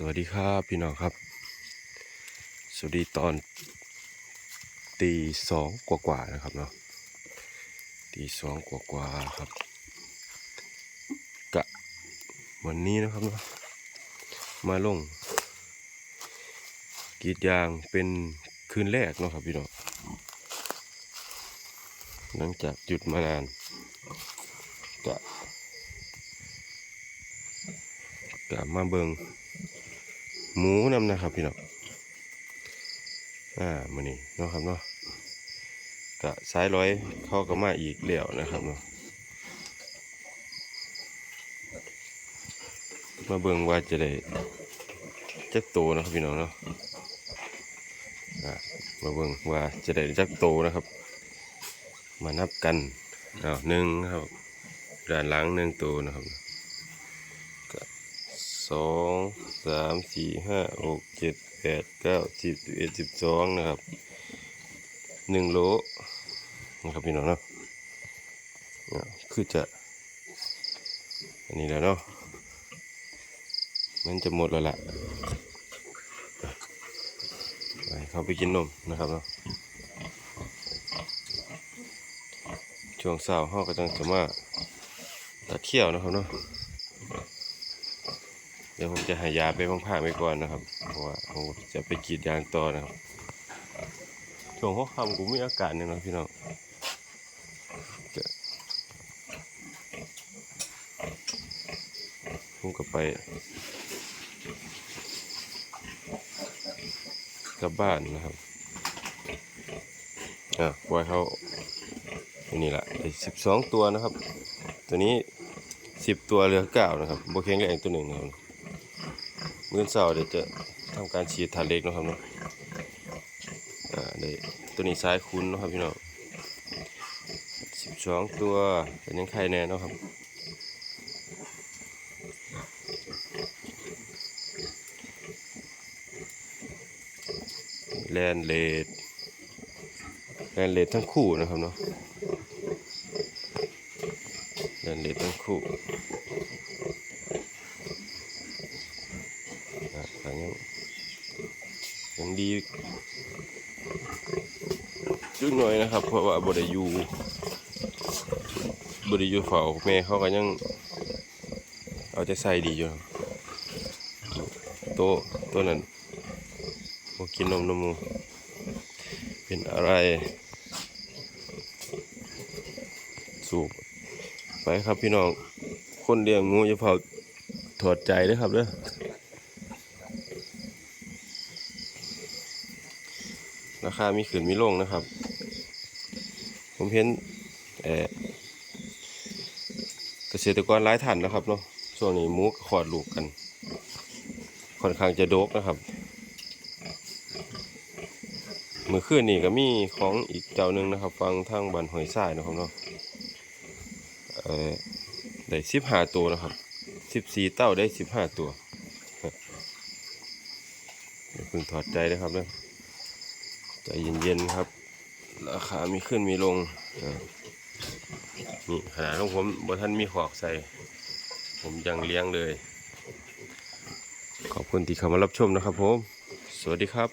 สวัสดีครับพี่น้องครับ สวัสดีตอนตีสองกว่าๆนะครับเนาะตีสองกว่าๆครับกะวันนี้นะครับเนาะมาลงกีดยางเป็นคืนแรกเนาะครับพี่น้องหลังจากหยุดมานานกะกะมาเบิง หมูนำนะครับพี่น้องอ่ามือนี้เนาะครับเนาะกะสายร้อยเข้าก็มาอีกแล้วนะครับเนาะมาเบิ่งว่าจะได้จักโตนะครับพี่น้องเนาะอ่ามาเบิ่งว่าจะได้จักโตนะครับ มานับกันอ้าวหนึ่งนะครับด้านหลังหนึ่งตัวนะครับ สองสามสี่ห้าหกเจ็ดแปดเก้าสิบสิบเอ็ดสิบสองนะครับหนึ่งโลนะครับพี่น้องเนาะอะคือจะ อันนี้แล้วเนาะมันจะหมดแล้วล่ะไปเขาไปกินนมนะครับเนาะช่วงเช้าเขาก็ต้องจะมาตัดเขี้ยวนะครับเนาะ เดี๋ยวผมจะหายาไปพังๆไปก่อนนะครับ เพราะว่าผมจะไปกรีดยางต่อนะครับช่วงหัวค่ำกูมีอากาศหนึ่งนะพี่น้องจะผมก็ไปกลับบ้านนะครับ อะปล่อยเขาอันนี้แหละสิบสองตัวนะครับ ตัวนี้สิบตัวเหลือเก้านะครับโบแข็งแรงตัวหนึ่งนะครับ มื้อเช้าเดี๋ยวจะทำการฉีดฐานเล็กนะครับเนาะอ่าได้ตัวนี้ซ้ายคุ้นนะครับพี่น้องสิบสองตัวเป็นยังไข่แน่นะครับแลนเลดแลนเลดทั้งคู่นะครับเนาะแลนเลดทั้งคู่ อะ แต่ยังยังดีจุดหน่อยนะครับ เพราะว่าบไดอยูบไดอยูเฝ้าแม่เขาก็ยัง เอาใจใส่ดีอยู่โตตัวนั้นมากินนมนมูเป็นอะไร สูบไปครับพี่น้อง คนเลี้ยงงูอย่าเผาถอดใจด้วยครับเด้อ ราคามีขึ้นมีลงนะครับ ผมเห็นเกษตรกรหลายท่านนะครับเนาะช่วงนี้หมูกขอดลูกกัน ค่อนข้างจะโดกนะครับเมื่อคืนนี่ก็มีของอีกเจ้าหนึ่งนะครับ ฟังทางบันหอยทรายนะครับเนาะเอ่อได้สิบห้าตัวนะครับสิบสี่เต้าได้สิบห้าตัวครับอย่าเพิ่งถอดใจนะครับเนาะ ใจเย็นๆครับ ราคามีขึ้นมีลงนี่ขนาดของผมบ่ท่านมีขอกใส่ ผมยังเลี้ยงเลย ขอบคุณที่เข้ามารับชมนะครับผม สวัสดีครับ